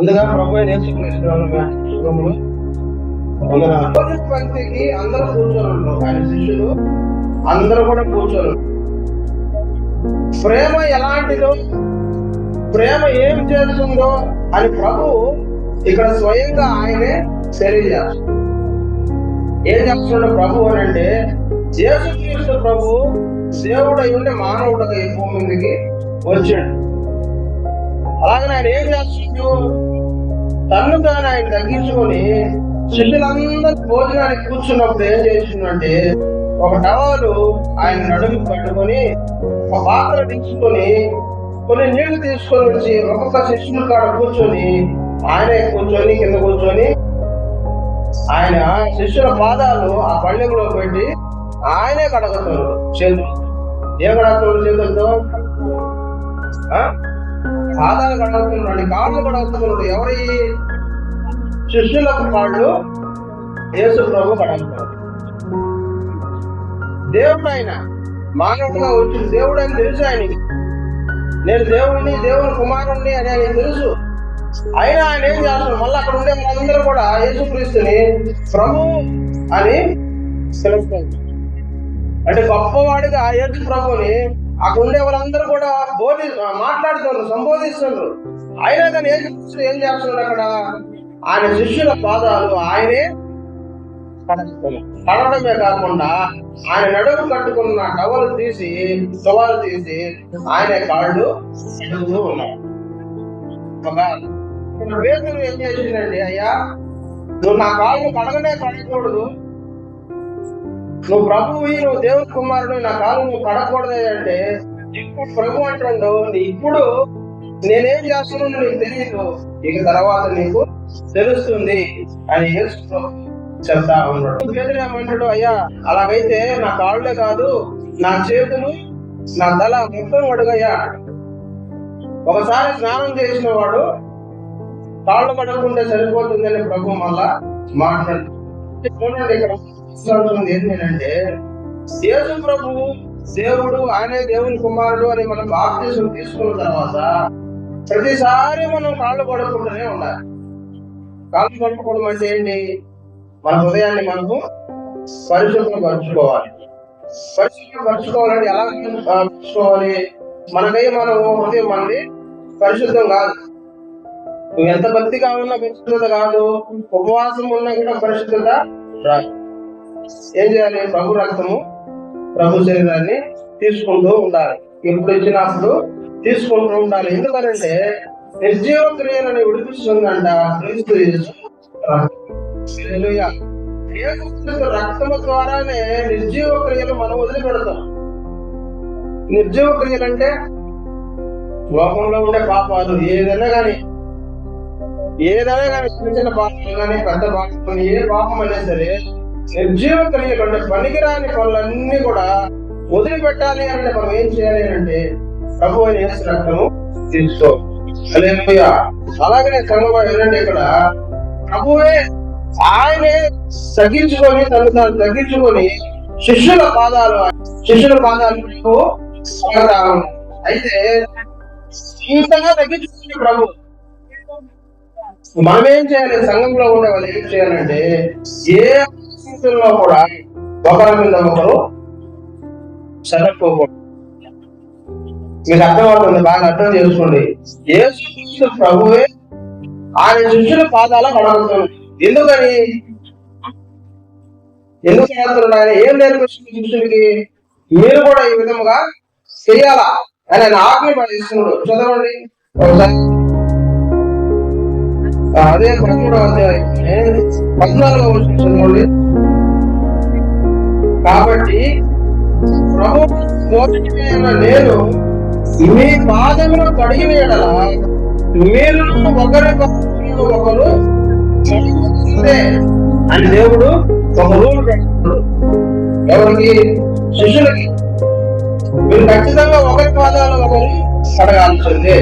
ముందుగా ప్రభు నేర్చుకునేములు పంక్తికి అందరూ కూర్చొని ఆయన శిష్యులు అందరూ కూడా కూర్చొని ప్రేమ ఎలాంటిదో ప్రేమ ఏం చేస్తుందో అని ప్రభు ఇక్కడ స్వయంగా ఆయనే తెలియజేస్తారు. ఏం చెప్తున్నాడు ప్రభు అని అంటే యేసుక్రీస్తు ప్రభు దేవుడు అయి ఉండే మానవుడుగా ఈ భూమి మీదకి వచ్చాడు. అలాగే ఆయన ఏం చేస్తున్నాడు తను తాను ఆయన తగ్గించుకొని శిష్యులందరూ భోజనానికి కూర్చున్నప్పుడు ఏం చేసిందంటే ఒక టవాలు ఆయన నడుము పట్టుకొని ఒక పాత్ర దించుకొని కొన్ని నీళ్ళు తీసుకొని వచ్చి ఒక్కొక్క శిష్యుల కాడ కూర్చొని ఆయన కూర్చొని కింద కూర్చొని ఆయన శిష్యుల పాదాలు ఆ పళ్ళెంలో పెట్టి ఆయనే కడగతాడు చేతులు ఏం కడగతాడు చేతులతో ఆ? పాదాలు కడుగుతున్నాడు కాళ్ళు కడుగుతున్నాడు ఎవరి శిష్యులకు కాళ్ళు? యేసు ప్రభు కడుగుతాడు దేవుడు ఆయన మానవుడుగా వచ్చిన దేవుడు అని తెలుసు ఆయనకి. నేను దేవుడిని దేవుని కుమారుణ్ణి అని ఆయన తెలుసు. అయినా ఆయన ఏం చేస్తాడు? మళ్ళీ అక్కడ ఉండే వాళ్ళందరూ కూడా యేసుక్రీస్తుని ప్రభు అని తెలుసుకుంటారు అంటే గొప్పవాడిగా యేసు ప్రభుని అక్కడ ఉండే వాళ్ళందరూ కూడా బోధి మాట్లాడుతున్నారు సంబోధిస్తున్నారు. అయినా కానీ ఏం చూస్తున్నారు ఏం చేస్తున్నారు అక్కడ? ఆయన శిష్యుల పాదాలు ఆయనే కడుగుతున్నారు. కాకుండా ఆయన నడుము కట్టుకున్న టవలు తీసి టవలు తీసి ఆయన కాళ్ళు కడుగుతూ ఉన్నారు. ఏం చేసిందండి అయ్యా? నువ్వు నా కాళ్ళు కడగనే కడగకూడదు. నువ్వు ప్రభువు నువ్వు దేవుని కుమారుడు నా కాలు నువ్వు పడకూడదు అంటే ఇప్పుడు ప్రభు అంటుండు ఇప్పుడు నేనేం చేస్తున్నాను నీకు తెలియదు. ఇక తర్వాత నీకు తెలుస్తుంది. అని చెప్తా ఉన్నాడు. పేదలు ఏమంటాడు? అయ్యా అలాగైతే నా కాళ్ళే కాదు నా చేతులు నా తల మొత్తం అడుగయ్యా ఒకసారి స్నానం చేసిన వాడు కాళ్ళు కడగకుంటే సరిపోతుందని ప్రభు మళ్ళా మాట్లాడు. చూడండి ఏంటంటే యేసు ప్రభు దేవుడు ఆయనే దేవుని కుమారుడు అని మనం బాప్తీసం తీసుకున్న తర్వాత ప్రతిసారి మనం కాళ్ళు పడుకుంటూనే ఉండాలి. కాళ్ళు పడుకోవడం అంటే ఏంటి? మన హృదయాన్ని మనము పరిశుభ్రపరచుకోవాలి. పరిశుభ్రపరచుకోవాలంటే ఎలా పరచుకోవాలి మనమే మనకై మనం హృదయం మనది పరిశుద్ధం కాదు. నువ్వు ఎంత భక్తిగా ఉన్నా పరిశుద్ధత కాదు. ఉపవాసం ఉన్నా కూడా పరిశుద్ధత రాదు ఏం చేయాలి? ప్రభు రక్తము ప్రభు శరీరాన్ని తీసుకుంటూ ఉండాలి. ఎప్పుడు ఇచ్చినప్పుడు తీసుకుంటూ ఉండాలి. ఎందుకనంటే నిర్జీవ క్రియలను విడిపిస్తుందంట క్రీస్తు రక్తం. రక్తము ద్వారానే నిర్జీవ క్రియలు మనం వదిలిపెడతాం. నిర్జీవ క్రియలు అంటే లోకంలో ఉండే పాపాలు ఏదైనా కానీ ఏదైనా చిన్న చిన్న పాపం కానీ పెద్ద పాపం ఏ పాపం అయినా సరే నిర్జీవం క్రియలు పనికిరాని పనులన్నీ కూడా వదిలిపెట్టాలి అంటే మనం ఏం చేయాలి అంటే ప్రభు అని రక్తము తీసుకో. అలాగనే సంగమా ఏంటంటే ఇక్కడ. ప్రభువే ఆయనే తగ్గించుకొని తను తాను తగ్గించుకొని శిష్యుల పాదాలు శిష్యుల పాదాలు అయితే ఇంతగా తగ్గించుకుంది ప్రభు. మనం ఏం చేయాలి? సంఘంలో ఉండే వాళ్ళు ఏం చేయాలంటే ఏ పరిస్థితుల్లో కూడా ఒకరి మీద ఒకరు సరకపోకూడదు మీకు అర్థమవుతుంది బాగా అర్థం చేసుకోండి. యేసు ప్రభువే ఆయన శిష్యుల పాదాల కడగలుగుతుంది ఎందుకని? ఎందుకు కడుగుతున్నాడు ఆయన? ఏం నేర్పిస్తుంది శిష్యుడికి మీరు కూడా ఈ విధముగా చేయాలా? అని ఆయన ఆజ్ఞాపిస్తున్నాడు చదవండి. ఒకసారి అదే పదమూడవ అధ్యాయం పద్నాలుగవ వచనం కాబట్టి ప్రభు నేను మీ పాదమును కడిగిన ఎడల మీరు ఒకరి ఒకరు అని దేవుడు ఒక రూల్ పెట్టాడు ఎవరికి? శిష్యులకి. మీరు ఖచ్చితంగా ఒకరి పాదాలు ఒకరు కడగాల్సిందే.